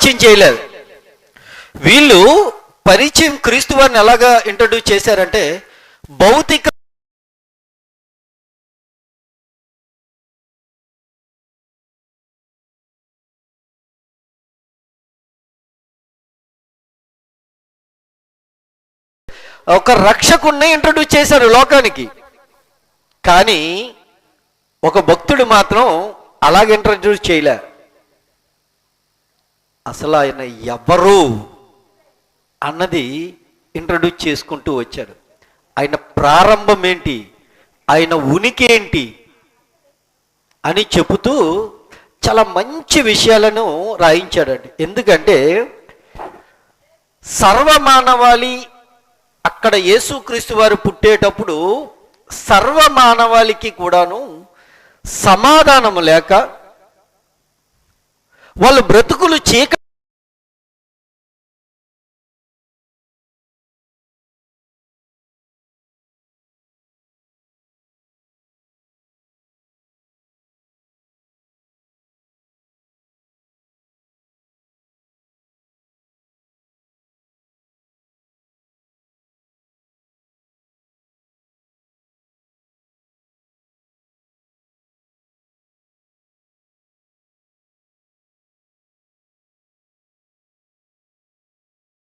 పరిచయం చేయలేదు. వీళ్ళు పరిచయం క్రీస్తు వారిని ఎలాగా ఇంట్రడ్యూస్ చేశారంటే భౌతిక ఒక రక్షకుణ్ణి ఇంట్రడ్యూస్ చేశారు లోకానికి. కానీ ఒక భక్తుడు మాత్రం అలాగే ఇంట్రడ్యూస్ చేయలే. అసలు ఆయన ఎవరు అన్నది ఇంట్రడ్యూస్ చేసుకుంటూ వచ్చాడు. ఆయన ప్రారంభం ఏంటి? ఆయన ఉనికి ఏంటి? అని చెబుతూ చాలా మంచి విషయాలను రాయించాడండి. ఎందుకంటే సర్వమానవాళి అక్కడ యేసుక్రీస్తు వారు పుట్టేటప్పుడు సర్వమానవాళికి కూడాను సమాధానం లేక వాళ్ళు బ్రతుకులు చీక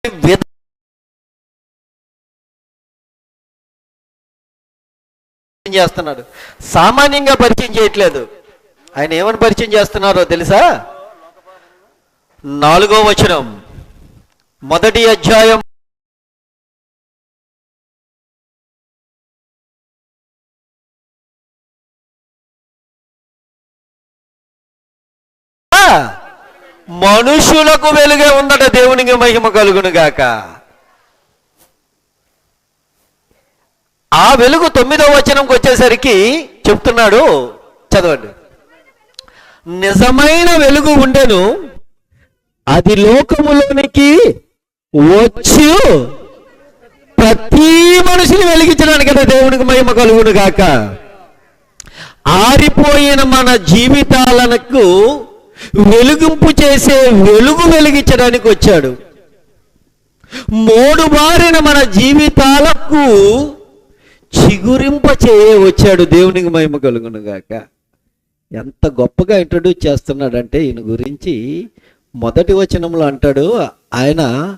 విధ- చేస్తున్నాడు. సామాన్యంగా పరిచయం చేయట్లేదు. ఆయన ఏమని పరిచయం చేస్తున్నారో తెలుసా? నాలుగో వచనం. మొదటి అధ్యాయం మనుషులకు వెలుగే ఉందట దేవునికి మహిమ కలుగును గాక. ఆ వెలుగు తొమ్మిదో వచనంకి వచ్చేసరికి చెప్తున్నాడు. చదవండి. నిజమైన వెలుగు ఉండెను. అది లోకములోనికి వచ్చు. ప్రతి మనిషిని వెలిగించడానికి దేవునికి మహిమ కలుగును గాక. ఆరిపోయిన మన జీవితాలకు వెలుగింపు చేసే వెలుగు వెలిగించడానికి వచ్చాడు. మూడు మారిన మన జీవితాలకు చిగురింప చేయ వచ్చాడు దేవునికి మహిమ కలుగును గాక. ఎంత గొప్పగా ఇంట్రడ్యూస్ చేస్తున్నాడంటే ఈయన గురించి మొదటి వచనంలో అంటాడు ఆయన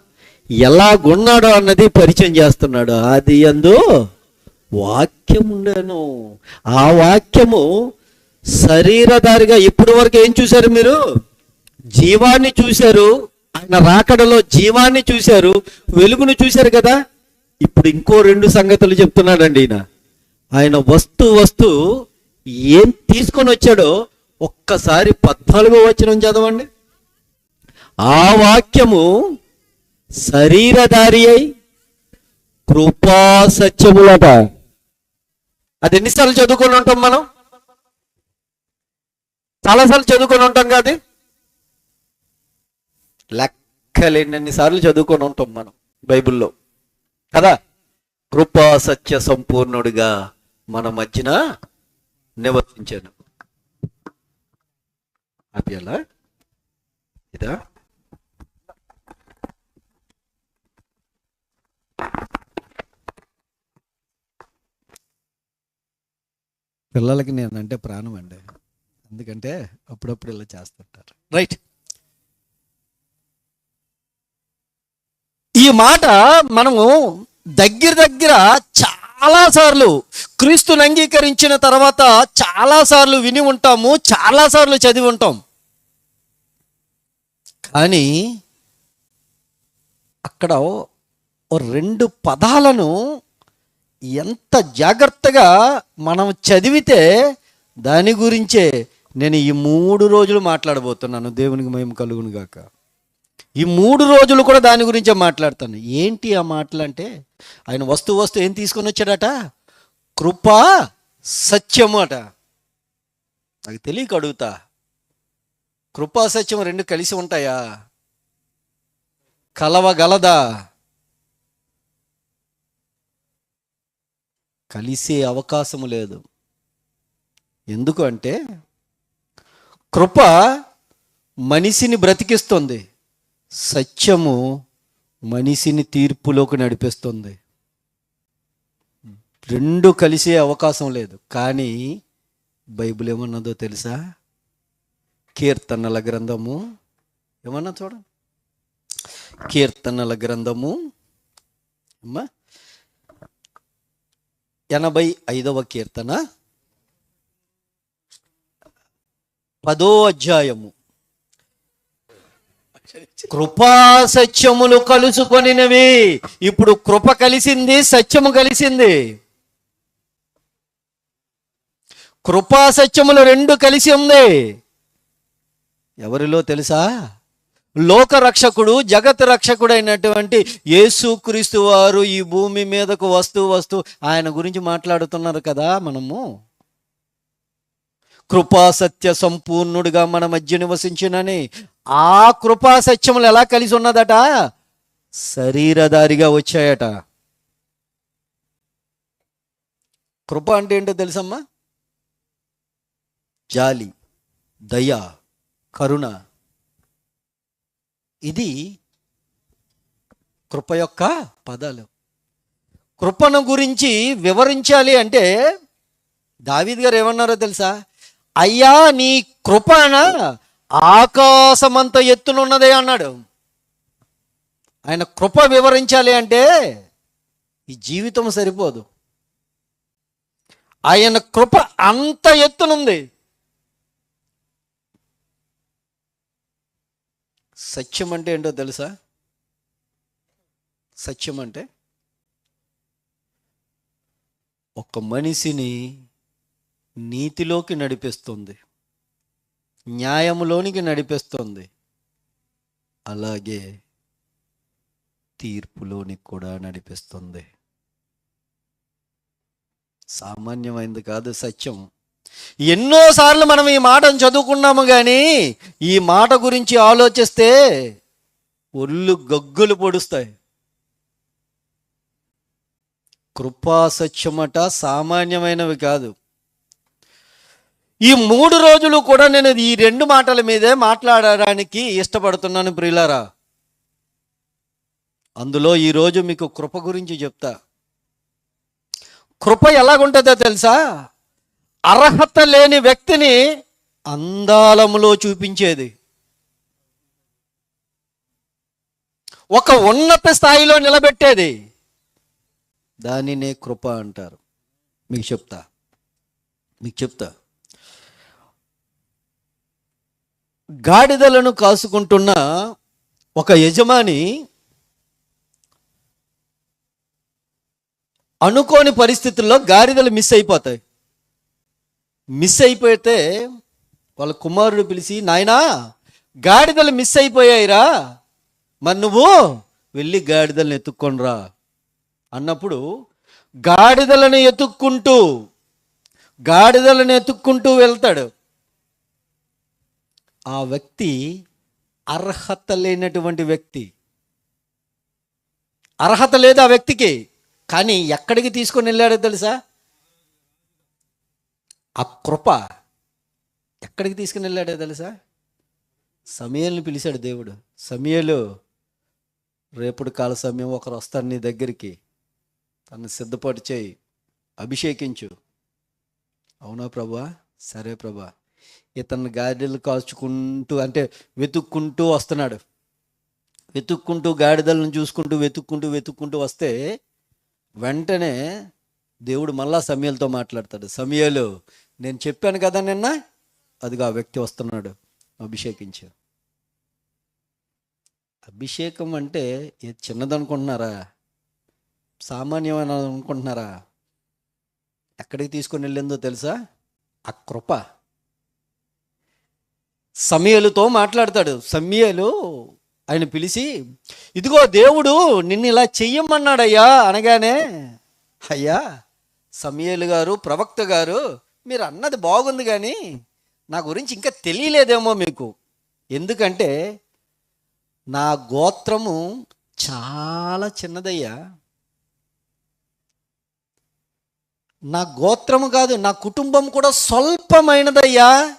ఎలాగున్నాడో అన్నది పరిచయం చేస్తున్నాడు. అది ఎందు వాక్యం ఉండేను ఆ వాక్యము శరీరధారిగా ఇప్పటి వరకు ఏం చూశారు మీరు? జీవాన్ని చూశారు ఆయన రాకడలో జీవాన్ని చూశారు వెలుగును చూశారు కదా? ఇప్పుడు ఇంకో రెండు సంగతులు చెప్తున్నాడండి ఈయన. ఆయన వస్తు వస్తు ఏం తీసుకొని వచ్చాడో ఒక్కసారి పద్నాలుగో వచనం చదవండి. ఆ వాక్యము శరీరధారి అయి కృపా సత్యములట అది ఎన్నిసార్లు చదువుకొని ఉంటాం మనం? చాలాసార్లు చదువుకొని ఉంటాం కాదు లెక్కలేనన్ని సార్లు చదువుకొని ఉంటాం మనం బైబిల్లో. కదా? కృపా సత్య సంపూర్ణుడిగా మన మధ్యన నివసించాను. అలా ఇదా? పిల్లలకి నేను అంటే ప్రాణం అండి. ఎందుకంటే అప్పుడప్పుడు ఇలా చేస్తుంటారు. రైట్ ఈ మాట మనము దగ్గర దగ్గర చాలా సార్లు క్రీస్తుని అంగీకరించిన తర్వాత చాలా సార్లు విని ఉంటాము చాలా సార్లు చదివి ఉంటాం. కానీ అక్కడ ఓ రెండు పదాలను ఎంత జాగ్రత్తగా మనం చదివితే దాని గురించే నేను ఈ మూడు రోజులు మాట్లాడబోతున్నాను దేవునికి మేము కలుగును గాక. ఈ మూడు రోజులు కూడా దాని గురించే మాట్లాడతాను. ఏంటి ఆ మాటలు అంటే ఆయన వస్తు వస్తు ఏం తీసుకొని వచ్చాడట? కృప సత్యము అట. నాకు తెలియక అడుగుతా. కృపా సత్యం రెండు కలిసి ఉంటాయా? కలవగలదా కలిసే అవకాశము లేదు. ఎందుకు అంటే కృప మనిషిని బ్రతికిస్తుంది. సత్యము మనిషిని తీర్పులోకి నడిపిస్తుంది. రెండు కలిసే అవకాశం లేదు. కానీ బైబిల్ ఏమన్నదో తెలుసా? కీర్తనల గ్రంథము ఏమన్నా చూడండి కీర్తనల గ్రంథము అమ్మా ఎనభై ఐదవ కీర్తన. పదో అధ్యాయము. కృపా సత్యములు కలుసుకొనినవి. ఇప్పుడు కృప కలిసింది సత్యము కలిసింది. కృపా సత్యములు రెండు కలిసి ఉంది. ఎవరిలో తెలుసా? లోక రక్షకుడు జగత్ రక్షకుడు అయినటువంటి యేసుక్రీస్తు వారు ఈ భూమి మీదకు వస్తూ వస్తూ ఆయన గురించి మాట్లాడుతున్నారు కదా మనము. కృపా సత్య సంపూర్ణుడిగా మన మధ్య నివసించినని ఆ కృపా సత్యములు ఎలా కలిసి ఉన్నదట? శరీరధారిగా వచ్చాయట. కృప అంటే ఏంటో తెలుసమ్మా? జాలి దయ కరుణ. ఇది కృప యొక్క పదాలు. కృపను గురించి వివరించాలి అంటే దావీద్ గారు ఏమన్నారో తెలుసా? అయ్యా నీ కృపణ ఆకాశమంత ఎత్తునున్నదే అన్నాడు. ఆయన కృప వివరించాలి అంటే ఈ జీవితం సరిపోదు. ఆయన కృప అంత ఎత్తునుంది. సత్యం అంటే ఏంటో తెలుసా? సత్యం అంటే ఒక మనిషిని నీతిలోకి నడిపిస్తుంది. న్యాయములోనికి నడిపిస్తుంది. అలాగే తీర్పులోనికి కూడా నడిపిస్తుంది. సామాన్యమైనది కాదు సత్యం. ఎన్నోసార్లు మనం ఈ మాటను చదువుకున్నాము కానీ ఈ మాట గురించి ఆలోచిస్తే ఒళ్ళు గగ్గులు పొడుస్తాయి. కృపా సత్యమట సామాన్యమైనవి కాదు. ఈ మూడు రోజులు కూడా నేను ఈ రెండు మాటల మీదే మాట్లాడడానికి ఇష్టపడుతున్నాను ప్రియులారా. అందులో ఈరోజు మీకు కృప గురించి చెప్తా. కృప ఎలాగుంటుందో తెలుసా? అర్హత లేని వ్యక్తిని అందాలములో చూపించేది. ఒక ఉన్నత స్థాయిలో నిలబెట్టేది. దానినే కృప అంటారు. మీకు చెప్తా. మీకు చెప్తా. గాడిదలను కాసుకుంటున్న ఒక యజమాని అనుకోని పరిస్థితుల్లో గాడిదలు మిస్ అయిపోతాయి. మిస్ అయిపోతే వాళ్ళ కుమారుడు పిలిచి నాయనా గాడిదలు మిస్ అయిపోయాయిరా. మరి నువ్వు వెళ్ళి గాడిదలను ఎత్తుక్కొనిరా. అన్నప్పుడు గాడిదలను ఎత్తుక్కుంటూ గాడిదలను ఎత్తుక్కుంటూ వెళ్తాడు. ఆ వ్యక్తి అర్హత లేనటువంటి వ్యక్తి. అర్హత లేదు ఆ వ్యక్తికి. కానీ ఎక్కడికి తీసుకొని వెళ్ళాడో తెలుసా? ఆ కృప ఎక్కడికి తీసుకుని వెళ్ళాడో తెలుసా? సమయాలను పిలిచాడు దేవుడు. సమయలు రేపుడు కాల సమయం ఒకరు వస్తారు నీ దగ్గరికి. తను సిద్ధపాటు చేయి అభిషేకించు. అవునా ప్రభా? సరే ప్రభా. ఇతను గాడిదలు కాచుకుంటూ అంటే వెతుక్కుంటూ వస్తున్నాడు. వెతుక్కుంటూ గాడిదలను చూసుకుంటూ వెతుక్కుంటూ వెతుక్కుంటూ వస్తే వెంటనే దేవుడు మళ్ళా సమయాలతో మాట్లాడతాడు. సమయలు నేను చెప్పాను కదా నిన్న? అదిగా ఆ వ్యక్తి వస్తున్నాడు అభిషేకించు అభిషేకం అంటే ఏది చిన్నదనుకుంటున్నారా? సామాన్యమైన అనుకుంటున్నారా ఎక్కడికి తీసుకొని వెళ్ళిందో తెలుసా? ఆ కృప. సమయలుతో మాట్లాడతాడు. సమయలు ఆయన పిలిచి ఇదిగో దేవుడు నిన్ను ఇలా చెయ్యమన్నాడయ్యా. అనగానే అయ్యా సమయలు గారు ప్రవక్త గారు మీరు అన్నది బాగుంది కానీ నా గురించి ఇంకా తెలియలేదేమో మీకు. ఎందుకంటే నా గోత్రము చాలా చిన్నదయ్యా. నా గోత్రము కాదు నా కుటుంబం కూడా స్వల్పమైనదయ్యా.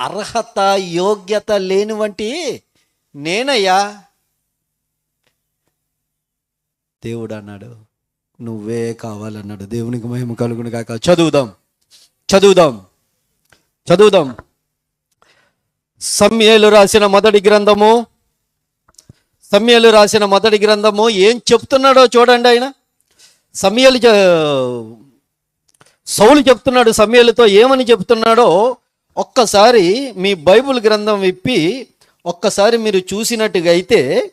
అర్హత యోగ్యత లేని వంటి నేనయ్యా. దేవుడు అన్నాడు నువ్వే కావాలన్నాడు. దేవునికి మహిమ కలుగును కాక చదువుదాం. చదువుదాం. చదువుదాం. సమ్యేలు రాసిన మొదటి గ్రంథము. సమ్యలు రాసిన మొదటి గ్రంథము ఏం చెప్తున్నాడో చూడండి ఆయన. సమయలు సౌలు చెప్తున్నాడు సమయలతో ఏమని చెప్తున్నాడో ఒక్కసారి మీ బైబుల్ గ్రంథం విప్పి ఒక్కసారి మీరు చూసినట్టుగా అయితే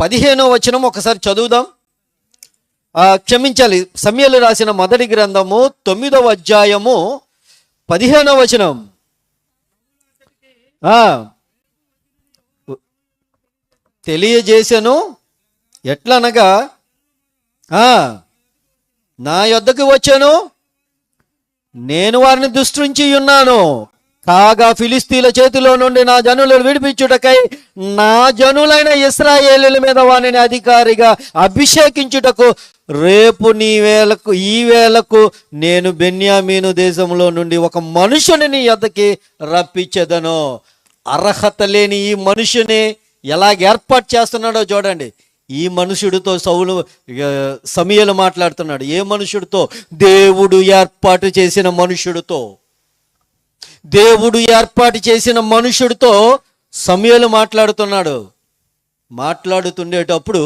పదిహేనో వచనం ఒకసారి చదువుదాం. క్షమించాలి. సమయలు రాసిన మొదటి గ్రంథము తొమ్మిదవ అధ్యాయము పదిహేనవ వచనం. తెలియజేశాను ఎట్లనగా నా యొద్దకు వచ్చాను. నేను వారిని దుష్టించి ఉన్నాను. కాగా ఫిలిస్తీన్ల చేతిలో నుండి నా జనులను విడిపించుటకై నా జనులైన ఇస్రాయేలుల మీద వారిని అధికారిగా అభిషేకించుటకు రేపు నీ వేలకు ఈ వేలకు నేను బెన్యామీను దేశంలో నుండి ఒక మనుషుని నీ యొద్దకి రప్పించెదను. అర్హత లేని ఈ మనుషుని ఎలాగ ఏర్పాటు చేస్తున్నాడో చూడండి. ఈ మనుషుడితో సౌలు సమీయలు మాట్లాడుతున్నాడు. ఏ మనుషుడితో? దేవుడు ఏర్పాటు చేసిన మనుషుడితో. దేవుడు ఏర్పాటు చేసిన మనుషుడితో సమీయలు మాట్లాడుతున్నాడు. మాట్లాడుతుండేటప్పుడు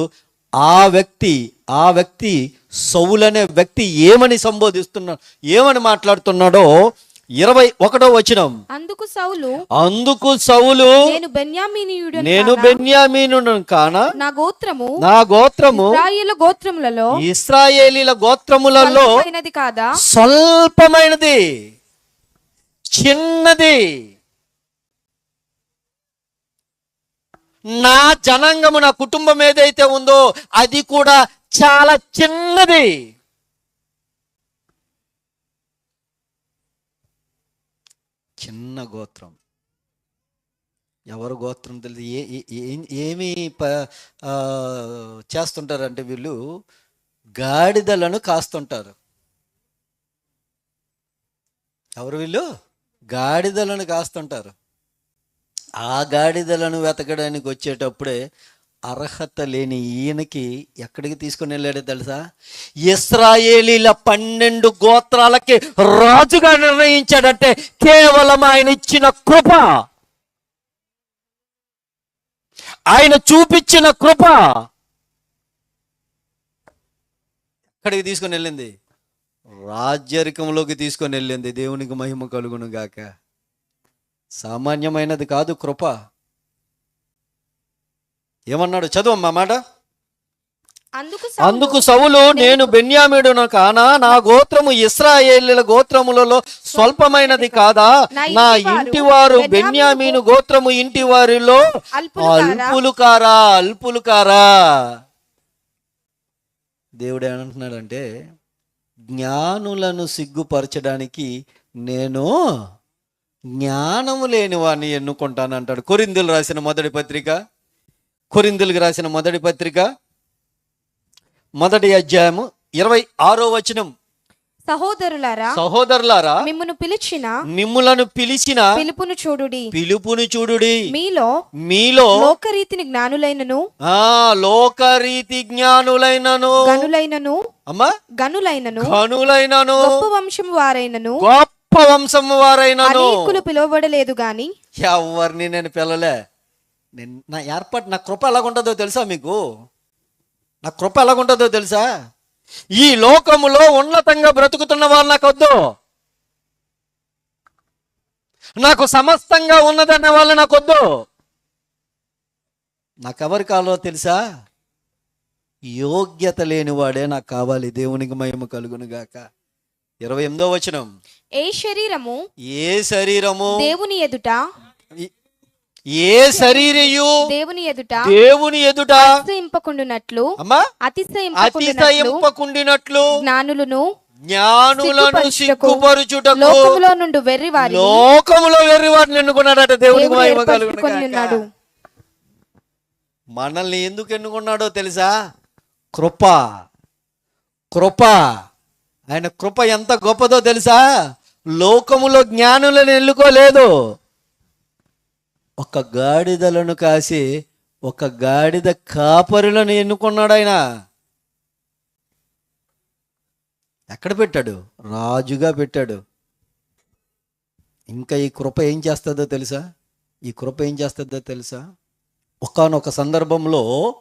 ఆ వ్యక్తి ఆ వ్యక్తి సౌలనే వ్యక్తి ఏమని సంబోధిస్తున్నాడు ఏమని మాట్లాడుతున్నాడో ఇరవై ఒకటో వచనం. అందుకు సౌలు అందుకు సౌలు నేను బెన్యామీనీయుడు నేను బెన్యామీను కాన? నా గోత్రము నా గోత్రము ఇశ్రాయేలు గోత్రములలో ఇస్రాయేలీల గోత్రములలో కాదా? స్వల్పమైనది. చిన్నది. నా జనాంగము నా కుటుంబం ఏదైతే ఉందో అది కూడా చాలా చిన్నది. చిన్న గోత్రం. ఎవరు గోత్రం తెలియదు. ఏ ఏమి ప చేస్తుంటారంటే వీళ్ళు గాడిదలను కాస్తుంటారు. ఎవరు వీళ్ళు? గాడిదలను కాస్తుంటారు. ఆ గాడిదలను వెతకడానికి వచ్చేటప్పుడే అర్హత లేని ఈయనకి ఎక్కడికి తీసుకుని వెళ్ళాడో తెలుసా? ఇస్రాయేలీల పన్నెండు గోత్రాలకి రాజుగా నిర్ణయించాడంటే కేవలం ఆయన ఇచ్చిన కృప. ఆయన చూపించిన కృప. ఎక్కడికి తీసుకొని వెళ్ళింది? రాజ్యరికంలోకి తీసుకొని వెళ్ళింది. దేవునికి మహిమ కలుగును గాక సామాన్యమైనది కాదు కృప. ఏమన్నాడు? చదువు మాట. అందుకు సౌలు నేను బెన్యామీడును కానా? నా గోత్రము ఇస్రాయేలీల గోత్రములలో స్వల్పమైనది కాదా? నా ఇంటి వారు బెన్యామీను గోత్రము ఇంటి వారిలో అల్పులు కారా అల్పులు కారా దేవుడు ఏమంటున్నాడంటే జ్ఞానులను సిగ్గుపరచడానికి నేను జ్ఞానము లేని వాడిని ఎన్నుకుంటాను అంటాడు కొరిందులు రాసిన మొదటి పత్రిక కొరిందులకు రాసిన మొదటి పత్రిక మొదటి అధ్యాయము ఇరవై ఆరో వచనం. సహోదరులారా సహోదరులారా మిమ్మును పిలిచిన మిమ్ములను పిలిచిన పిలుపును చూడుడి. పిలుపుని చూడుడి. మీలో మీలో లోకరీతిని జ్ఞానులైనను ఆ లోకరీతి జ్ఞానులైనను. గనులైనను అమ్మా? గనులైనను ఘనులైనను. గొప్ప వంశం వారైనను. గొప్ప వంశము వారైనను. అనేకులు పిలువబడలేదు గాని ఎవరిని నేను పిల్లలే నేను నా ఏర్పాటు నా కృప ఎలాగుంటుందో తెలుసా మీకు? నా కృప ఎలాగుంటుందో తెలుసా? ఈ లోకములో ఉన్నతంగా బ్రతుకుతున్న వాళ్ళు నాకు వద్దు. నాకు సమస్తంగా ఉన్నదన్న వాళ్ళు నాకు వద్దు. నాకెవరి కాలో తెలుసా? యోగ్యత లేనివాడే నాకు కావాలి దేవునికి మహిమ కలుగును గాక. ఇరవై ఎనిమిదో వచనం. ఏ శరీరము? ఏ శరీరము? దేవుని ఎదుట ఏ శరీరయు దేవుని ఎదుట దేవుని ఎదుట అతిశయింపకుండునట్లు అమ్మా అతిశయింపకుండునట్లు జ్ఞానులను జ్ఞానులను సిగ్గుపరచుటకు, సిగ్గుపరుచుటకు లోకములో నుండి వెర్రి వారి లోకములో వెర్రి వాటిని ఎన్నుకున్నాడట దేవుడు మహిమ కలుగును మనల్ని ఎందుకు ఎన్నుకున్నాడో తెలుసా? కృప. కృప. ఆయన కృప ఎంత గొప్పదో తెలుసా? లోకములో జ్ఞానులను ఎన్నుకోలేదు. ఒక గాడిదలను కాసి ఒక గాడిద కాపరులను ఎన్నుకున్నాడు ఆయన. ఎక్కడ పెట్టాడు? రాజుగా పెట్టాడు. ఇంకా ఈ కృప ఏం చేస్తుందో తెలుసా? ఈ కృప ఏం చేస్తుందో తెలుసా? ఒకానొక సందర్భంలో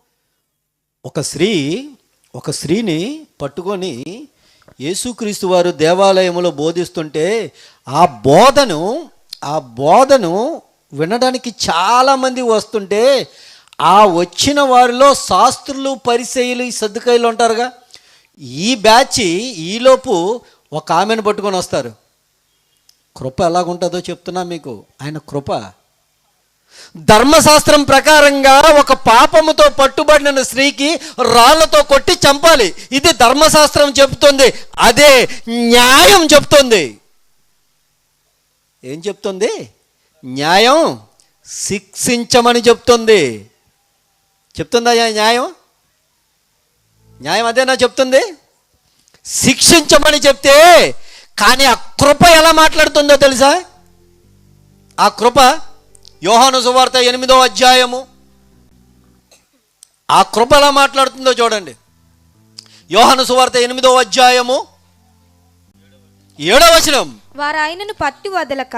ఒక స్త్రీ ఒక స్త్రీని పట్టుకొని యేసుక్రీస్తు వారు దేవాలయంలో బోధిస్తుంటే ఆ బోధను ఆ బోధను వినడానికి చాలామంది వస్తుంటే ఆ వచ్చిన వారిలో శాస్త్రులు పరిచయులు ఈ సర్దుకాయలు ఉంటారుగా. ఈ బ్యాచ్ ఈలోపు ఒక ఆమెను పట్టుకొని వస్తారు. కృప ఎలాగుంటుందో చెప్తున్నా మీకు. ఆయన కృప. ధర్మశాస్త్రం ప్రకారంగా ఒక పాపముతో పట్టుబడిన స్త్రీకి రాళ్ళతో కొట్టి చంపాలి. ఇది ధర్మశాస్త్రం చెబుతుంది అదే న్యాయం చెప్తుంది. ఏం చెప్తుంది? న్యాయం శిక్షించమని చెప్తుంది. చెప్తుందా న్యాయం? న్యాయం అదేనా చెప్తుంది? శిక్షించమని చెప్తే కానీ ఆ కృప ఎలా మాట్లాడుతుందో తెలుసా? ఆ కృప యోహాను సువార్త ఎనిమిదో అధ్యాయము. ఆ కృప ఎలా మాట్లాడుతుందో చూడండి. యోహాను సువార్త ఎనిమిదో అధ్యాయము. ఏడవ వచనం. వారు ఆయనను పట్టు వదలక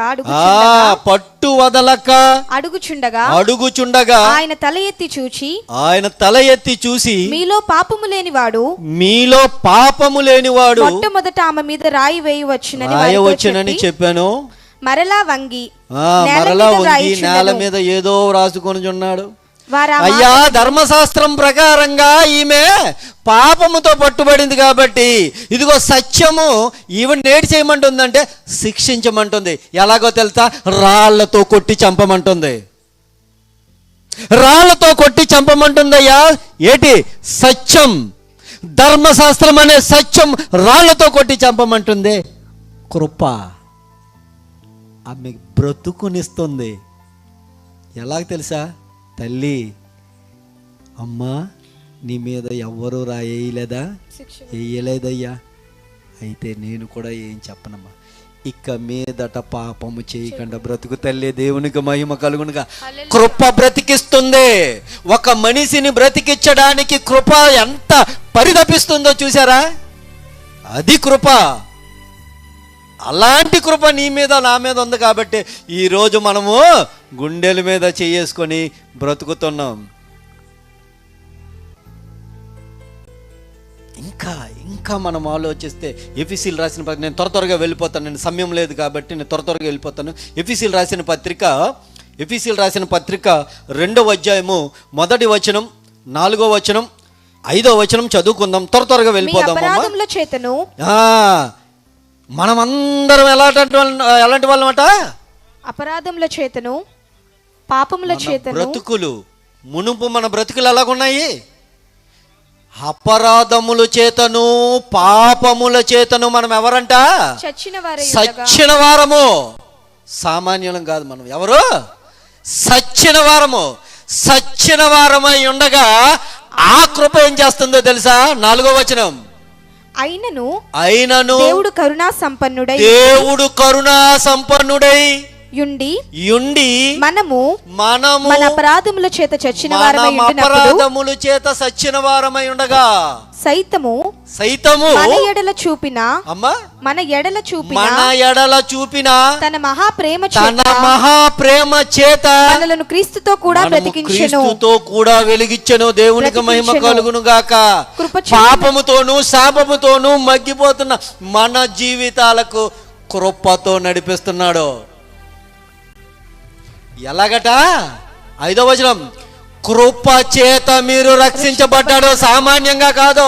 పట్టు వదలక అడుగుచుండగా అడుగుచుండగా ఆయన తల ఎత్తి చూచి ఆయన తల ఎత్తి చూసి మీలో పాపము లేనివాడు మీలో పాపము లేనివాడు మొట్టమొదట ఆమె మీద రాయి వేయవచ్చునని రాయవచ్చునని చెప్పి, చెప్పాను మరలా వంగి మరలా వంగి. నేల మీద ఏదో రాసుకొని ఉన్నాడు అయ్యా ధర్మశాస్త్రం ప్రకారంగా ఈమె పాపముతో పట్టుబడింది కాబట్టి ఇదిగో సత్యము ఈవెన్ నేటి చేయమంటుందంటే శిక్షించమంటుంది. ఎలాగో తెలుసా? రాళ్ళతో కొట్టి చంపమంటుంది. రాళ్ళతో కొట్టి చంపమంటుందయ్యా. ఏటి? సత్యం. ధర్మశాస్త్రం అనే సత్యం రాళ్ళతో కొట్టి చంపమంటుంది. కృప ఆమె బ్రతుకునిస్తుంది. ఎలాగ తెలుసా? తల్లి అమ్మా నీ మీద ఎవ్వరూ రాయేయలేదా? వేయలేదయ్యా అయితే నేను కూడా ఏం చెప్పనమ్మా. ఇక మీదట పాపము చేయకుండా బ్రతుకు తల్లి దేవునికి మహిమ కలుగునుగా. కృప బ్రతికిస్తుంది. ఒక మనిషిని బ్రతికించడానికి కృప ఎంత పరితపిస్తుందో చూసారా అది కృప. అలాంటి కృప నీ మీద నా మీద ఉంది కాబట్టి ఈరోజు మనము గుండెల మీద చేసుకొని బ్రతుకుతున్నాం. ఇంకా ఇంకా మనం ఆలోచిస్తే ఎఫీసీలు రాసిన పత్రిక నేను త్వర త్వరగా వెళ్ళిపోతాను నేను సమయం లేదు కాబట్టి నేను త్వర త్వరగా వెళ్ళిపోతాను. ఎఫీసీలు రాసిన పత్రిక ఎఫీసీలు రాసిన పత్రిక రెండవ అధ్యాయము మొదటి వచనం నాలుగో వచనం ఐదో వచనం చదువుకుందాం త్వర త్వరగా వెళ్ళిపోదాం చేతను మనమందరం ఎలాంటి వాళ్ళం ఎలాంటి వాళ్ళమట? అపరాధముల చేతను పాపముల చేతను. బ్రతుకులు మునుపు మన బ్రతుకులు ఎలాగున్నాయి? అపరాధముల చేతను పాపముల చేతను మనం ఎవరంట? సచ్చిన వారము. సామాన్యులం కాదు మనం. ఎవరు? సచ్చిన వారము. సచ్చిన వారమై ఉండగా ఆ కృప ఏం చేస్తుందో తెలుసా? నాలుగో వచనం. అయినను అయినను దేవుడు కరుణా సంపన్నుడై దేవుడు కరుణా సంపన్నుడై యుండి యుండి మనము మనము మన అపరాధముల చేత చచ్చిన వారమై అపరాధముల చేత సచ్చిన వారమై ఉండగా సైతము సైతము మన ఎడల చూపిన అమ్మా? మన ఎడల చూపిన మన ఎడల చూపిన తన మహాప్రేమ తన చేత మహాప్రేమ చేత మనలను క్రీస్తుతో కూడా బ్రతికించెను. క్రీస్తుతో కూడా వెలిగించెను దేవునికి మహిమ. కలుగును గాక పాపముతోను శాపముతోను మగ్గిపోతున్న మన జీవితాలకు కృపతో నడిపిస్తున్నాడు. ఎలాగట? ఐదో వచనం కృప చేత మీరు రక్షించబడ్డాడు సామాన్యంగా కాదు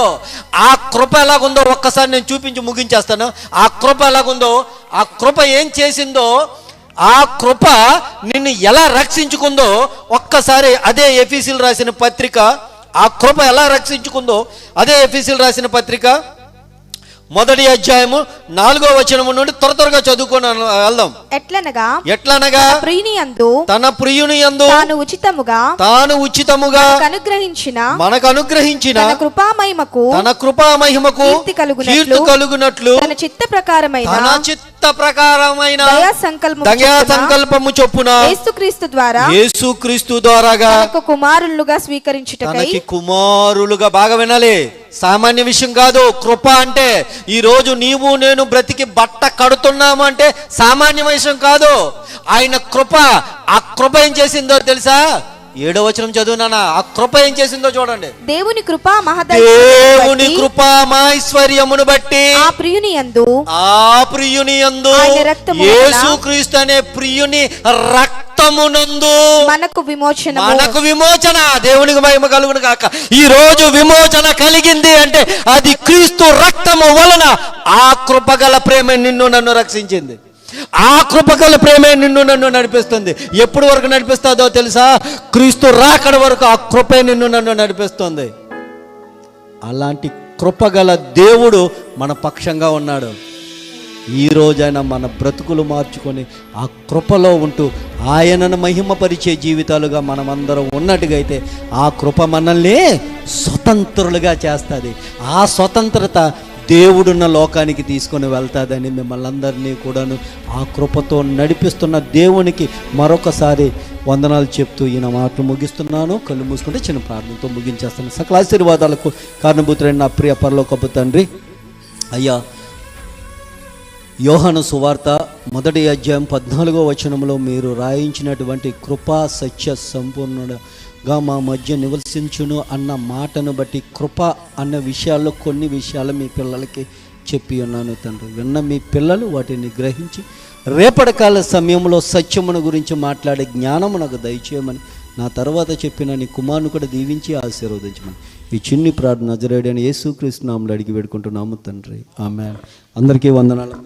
ఆ కృప ఎలాగుందో ఒక్కసారి నేను చూపించి ముగించేస్తాను. ఆ కృప ఎలాగుందో ఆ కృప ఏం చేసిందో ఆ కృప నిన్ను ఎలా రక్షించుకుందో ఒక్కసారి అదే ఎఫీసీలు రాసిన పత్రిక ఆ కృప ఎలా రక్షించుకుందో అదే ఎఫీసీలు రాసిన పత్రిక మొదటి అధ్యాయము నాలుగో వచనము నుండి త్వర త్వరగా చదువుకొని వెళ్దాం. ఎట్లనగా ఎట్లనగా? ప్రియుని అందు తన ప్రియుని యందు తాను ఉచితముగా తాను ఉచితముగా అనుగ్రహించిన మనకు అనుగ్రహించిన తన కృపామహిమకు తన కృపా మహిమకు కీర్తి కలుగునట్లు కీర్తి కలుగునట్లు తన చిత్త ప్రకారమైన తన చిత్త ప్రకారమైన దయా సంకల్పము దయా చొప్పున సంకల్పము చొప్పున యేసుక్రీస్తు ద్వారా యేసు క్రీస్తు ద్వారాగా తనకు కుమారులుగా స్వీకరించుటకై తనకి కుమారులుగా బాగా వినాలి. సామాన్య విషయం కాదు కృప అంటే ఈరోజు నీవు నేను బ్రతికి బట్ట కడుతున్నాము అంటే సామాన్య విషయం కాదు. ఆయన కృప ఆ కృప ఏం చేసిందో తెలుసా? ఏడో వచనం చదువునానా ఆ కృప ఏం చేసిందో చూడండి. దేవుని కృపా దేవుని కృపా మాైశ్వర్యమును బట్టి ఆ ప్రియుని యందు ఆ ప్రియుని యందు ఆయన రక్తము వలన యేసు క్రీస్తు అనే ప్రియుని రక్తమునందు మనకు విమోచనము. మనకు విమోచన దేవునికి మహిమ కలుగును కాక ఈ రోజు విమోచన కలిగింది అంటే అది క్రీస్తు రక్తము వలన ఆ కృపగల ప్రేమ నిన్ను నన్ను రక్షించింది. ఆ కృపగల ప్రేమే నిన్ను నన్ను నడిపిస్తుంది. ఎప్పుడు వరకు నడిపిస్తుందో తెలుసా? క్రీస్తు రాకడ వరకు ఆ కృపే నిన్ను నన్ను నడిపిస్తుంది. అలాంటి కృపగల దేవుడు మన పక్షంగా ఉన్నాడు. ఈ రోజైనా మన బ్రతుకులు మార్చుకొని ఆ కృపలో ఉంటూ ఆయనను మహిమపరిచే జీవితాలుగా మనమందరం ఉన్నట్టుగా అయితే ఆ కృప మనల్ని స్వతంత్రులుగా చేస్తుంది. ఆ స్వతంత్రత దేవుడున్న లోకానికి తీసుకొని వెళ్తాదని మిమ్మల్ని అందరినీ కూడాను ఆ కృపతో నడిపిస్తున్న దేవునికి మరొకసారి వందనాలు చెప్తూ ఈయన మాటలు ముగిస్తున్నాను. కళ్ళు మూసుకుంటే చిన్న ప్రార్థనతో ముగించేస్తాను. సకల ఆశీర్వాదాలకు కారణభూతులైన నా ప్రియ పరలోకపు తండ్రి అయ్యా యోహన సువార్త మొదటి అధ్యాయం పద్నాలుగో వచనంలో మీరు రాయించినటువంటి కృపా సత్య సంపూర్ణ గా మా మధ్య నివసించును అన్న మాటను బట్టి కృప అన్న విషయాల్లో కొన్ని విషయాలు మీ పిల్లలకి చెప్పి ఉన్నాను తండ్రి. విన్న మీ పిల్లలు వాటిని గ్రహించి రేపటికాల సమయంలో సత్యమును గురించి మాట్లాడే జ్ఞానము నాకు దయచేయమని నా తర్వాత చెప్పిన నీ కుమారుని కూడా దీవించి ఆశీర్వదించమని ఈ చిన్ని ప్రార్థన జరేడని యేసుక్రీస్తు నామలు అడిగి పెడుకుంటున్నాము తండ్రి. ఆమె అందరికీ వందనాలు.